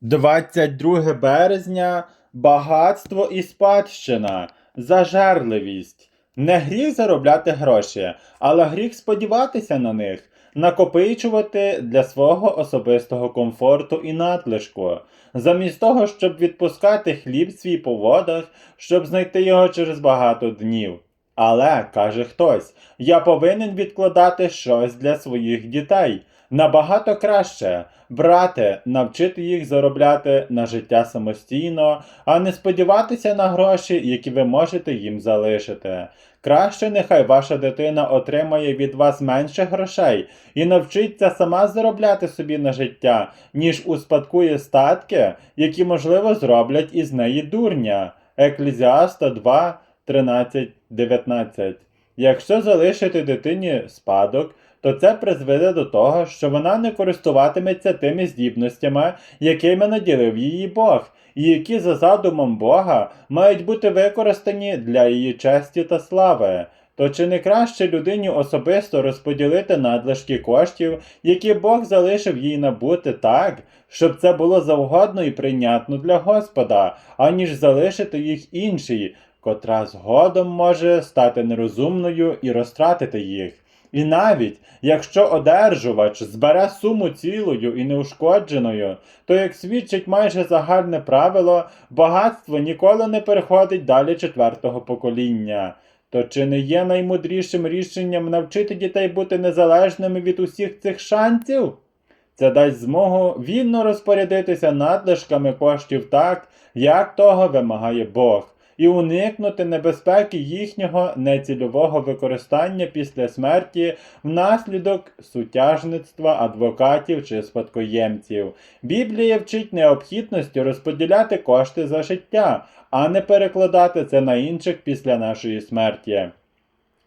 22 березня багатство і спадщина, зажерливість. Не гріх заробляти гроші, але гріх сподіватися на них, накопичувати для свого особистого комфорту і надлишку. Замість того, щоб відпускати хліб свій по водах, щоб знайти його через багато днів. Але, каже хтось, я повинен відкладати щось для своїх дітей. Набагато краще брати, навчити їх заробляти на життя самостійно, а не сподіватися на гроші, які ви можете їм залишити. Краще нехай ваша дитина отримає від вас менше грошей і навчиться сама заробляти собі на життя, ніж успадкує статки, які, можливо, зроблять із неї дурня. Еклезіаста 2, 13, 19. Якщо залишити дитині спадок, то це призведе до того, що вона не користуватиметься тими здібностями, якими наділив її Бог, і які за задумом Бога мають бути використані для її честі та слави. То чи не краще людині особисто розподілити надлишки коштів, які Бог залишив їй набути так, щоб це було завгодно і прийнятно для Господа, аніж залишити їх іншій, котра згодом може стати нерозумною і розтратити їх. І навіть якщо одержувач збере суму цілою і неушкодженою, то, як свідчить майже загальне правило, багатство ніколи не переходить далі четвертого покоління. То чи не є наймудрішим рішенням навчити дітей бути незалежними від усіх цих шансів? Це дасть змогу вільно розпорядитися надлишками коштів так, як того вимагає Бог, і уникнути небезпеки їхнього нецільового використання після смерті внаслідок сутяжництва адвокатів чи спадкоємців. Біблія вчить необхідності розподіляти кошти за життя, а не перекладати це на інших після нашої смерті.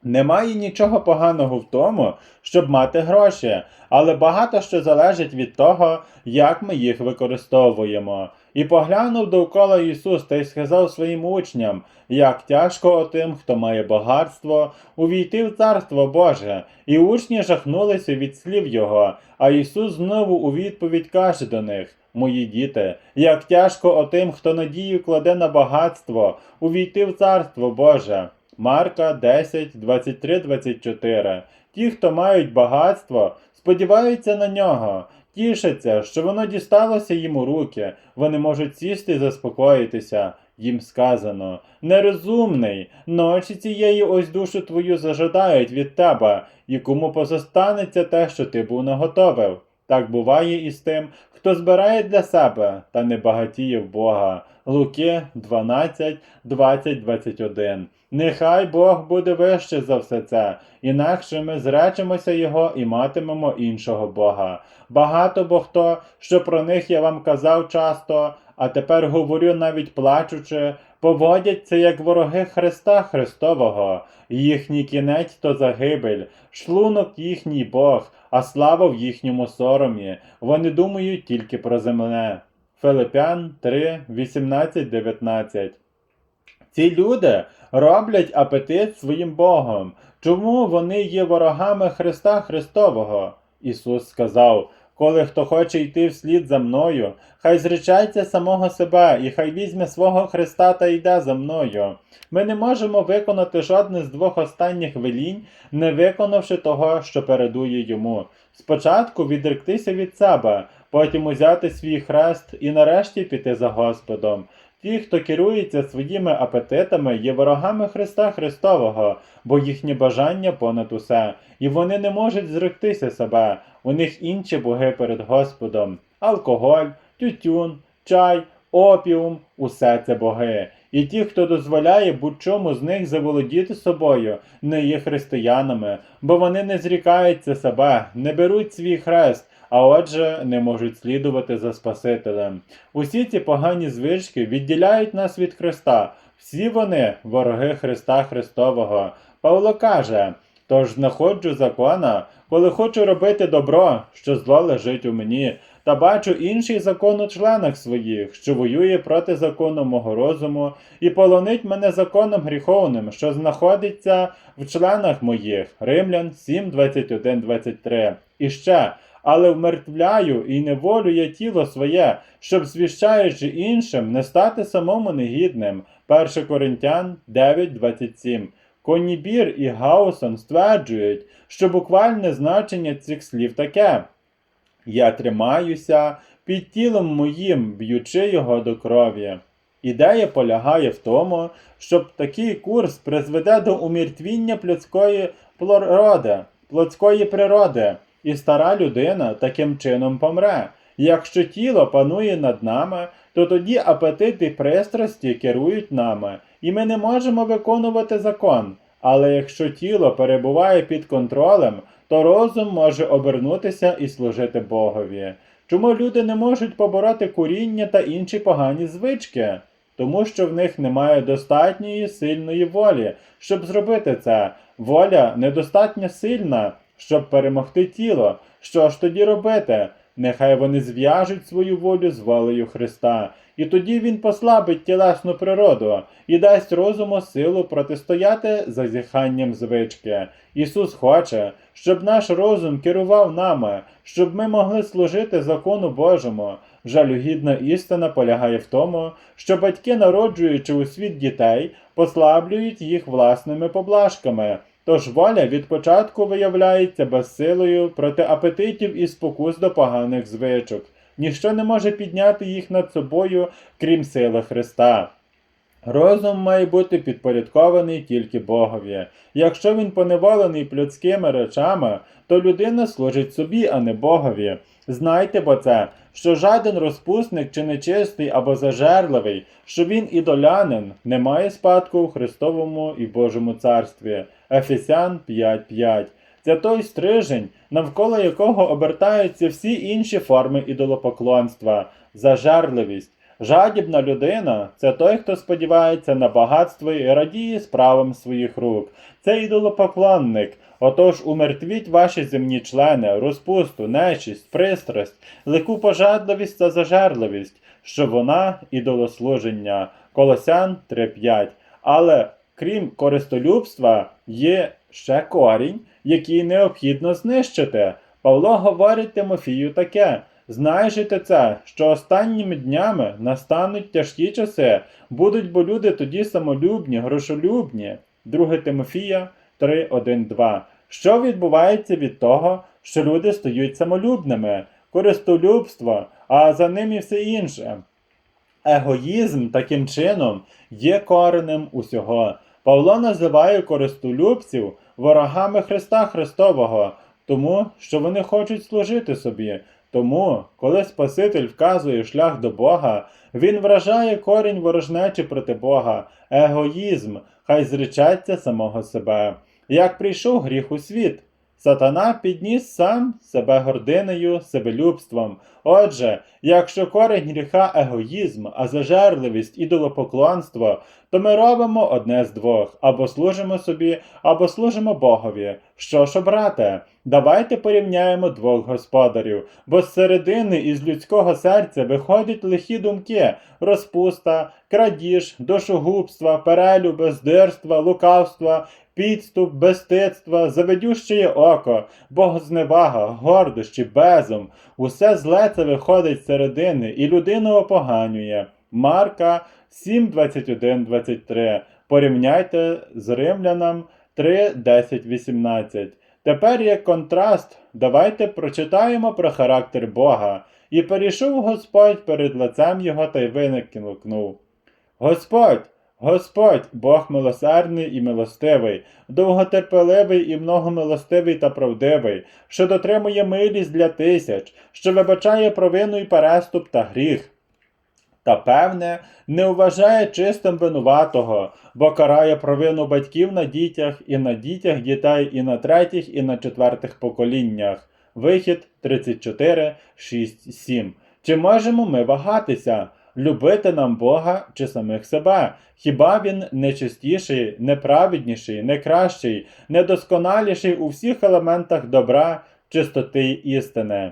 Немає нічого поганого в тому, щоб мати гроші, але багато що залежить від того, як ми їх використовуємо. І поглянув довкола Ісус та й сказав своїм учням, як тяжко отим, хто має багатство, увійти в Царство Боже. І учні жахнулися від слів Його, а Ісус знову у відповідь каже до них. Мої діти, як тяжко отим, хто надію кладе на багатство, увійти в Царство Боже. Марка 10, 23, 24. Ті, хто мають багатство, сподіваються на нього, тішаться, що воно дісталося їм у руки, вони можуть сісти і заспокоїтися. Їм сказано нерозумний, ночі цієї ось душу твою зажадають від тебе, і кому позостанеться те, що ти був наготовив. Так буває і з тим, хто збирає для себе та не багатіє в Бога. Луки 12, 20, 21. Нехай Бог буде вище за все це, інакше ми зречемося Його і матимемо іншого Бога. Багато бо хто, що про них я вам казав часто, а тепер говорю навіть плачучи, поводяться як вороги Христа Христового, їхній кінець то загибель, шлунок їхній Бог, а слава в їхньому соромі. Вони думають тільки про земне. Филипян 3, 18, 19 ці люди роблять апетит своїм Богом. Чому вони є ворогами Христа Христового? Ісус сказав: коли хто хоче йти вслід за мною, хай зречається самого себе і хай візьме свого Христа та йде за мною. Ми не можемо виконати жодне з двох останніх велінь, не виконавши того, що передує йому. Спочатку відректися від себе, потім узяти свій хрест і нарешті піти за Господом. Ті, хто керується своїми апетитами, є ворогами Христа Христового, бо їхнє бажання понад усе, і вони не можуть зректися себе. У них інші боги перед Господом: алкоголь, тютюн, чай, опіум усе це боги. І ті, хто дозволяє будь-чому з них заволодіти собою, не є християнами, бо вони не зрікаються себе, не беруть свій хрест, а отже, не можуть слідувати за Спасителем. Усі ці погані звички відділяють нас від Христа. Всі вони вороги Христа Христового. Павло каже: тож знаходжу закона, коли хочу робити добро, що зло лежить у мені, та бачу інший закон у членах своїх, що воює проти закону мого розуму, і полонить мене законом гріховним, що знаходиться в членах моїх. Римлян 7, 21, 23. І ще. Але вмертвляю і неволю я тіло своє, щоб звіщаючи іншим, не стати самому негідним. 1 Коринтян 9.27 Коннібір і Гаусон стверджують, що буквальне значення цих слів таке. Я тримаюся під тілом моїм, б'ючи його до крові. Ідея полягає в тому, щоб такий курс призведе до умертвіння плотської природи, плотської природи, і стара людина таким чином помре. Якщо тіло панує над нами, то тоді апетити й пристрасті керують нами, і ми не можемо виконувати закон. Але якщо тіло перебуває під контролем, то розум може обернутися і служити Богові. Чому люди не можуть побороти куріння та інші погані звички? Тому що в них немає достатньої сильної волі, щоб зробити це. Воля недостатньо сильна, щоб перемогти тіло. Що ж тоді робити? Нехай вони зв'яжуть свою волю з волею Христа, і тоді Він послабить тілесну природу і дасть розуму силу протистояти зазіханням звички. Ісус хоче, щоб наш розум керував нами, щоб ми могли служити закону Божому. Жалюгідна істина полягає в тому, що батьки, народжуючи у світ дітей, послаблюють їх власними поблажками. Тож воля від початку виявляється безсилою проти апетитів і спокус до поганих звичок. Ніщо не може підняти їх над собою, крім сили Христа. Розум має бути підпорядкований тільки Богові. Якщо він поневолений плотськими речами, то людина служить собі, а не Богові. Знайте бо це, що жаден розпусник чи нечистий або зажерливий, що він ідолянин, не має спадку у Христовому і Божому царстві. Ефесян 5.5 Це той стрижень, навколо якого обертаються всі інші форми ідолопоклонства, зажерливість. Жадібна людина це той, хто сподівається на багатство і радіє справам своїх рук. Це ідолопоклонник. Отож умертвіть ваші земні члени, розпусту, нечисть, пристрасть, лику пожадливість та зажерливість, що вона ідолослуження. Колосян 3.5. Але крім користолюбства, є ще корінь, який необхідно знищити. Павло говорить Тимофію таке. Ти це, що останніми днями настануть тяжкі часи, будуть бо люди тоді самолюбні, грошолюбні. 2 Тимофія 3, 1, 2. Що відбувається від того, що люди стають самолюбними, користолюбство, а за ним і все інше. Егоїзм таким чином є коренем усього. Павло називає користолюбців ворогами Христа Христового, тому що вони хочуть служити собі. Тому, коли Спаситель вказує шлях до Бога, він вражає корінь ворожнечі проти Бога, егоїзм, хай зречеться самого себе. Як прийшов гріх у світ, сатана підніс сам себе гординою, себелюбством. Отже, якщо корінь гріха егоїзм, а зажерливість ідолопоклонство, то ми робимо одне з двох: або служимо собі, або служимо Богові. Що ж обрати? Давайте порівняємо двох господарів, бо з середини із людського серця виходять лихі думки, розпуста, крадіж, душогубства, перелюби, здирства, лукавства, підступ, безстидства, заведющеє око, богозневага, гордощі, безум. Усе зле це виходить з середини і людину опоганює. Марка 7, 21, 23. Порівняйте з римлянам 3, 10, 18. Тепер як контраст, давайте прочитаємо про характер Бога. І перейшов Господь перед лицем його та й виникнув. Господь, Господь, Бог милосердний і милостивий, довготерпеливий і многомилостивий та правдивий, що дотримує милість для тисяч, що вибачає провину і переступ та гріх. Та, певне, не вважає чистим винуватого, бо карає провину батьків на дітях, і на дітях дітей, і на третіх, і на четвертих поколіннях. Вихід 34, 6, 7. Чи можемо ми вагатися? Любити нам Бога чи самих себе? Хіба він не чистіший, не праведніший, не кращий, недосконаліший у всіх елементах добра, чистоти істини?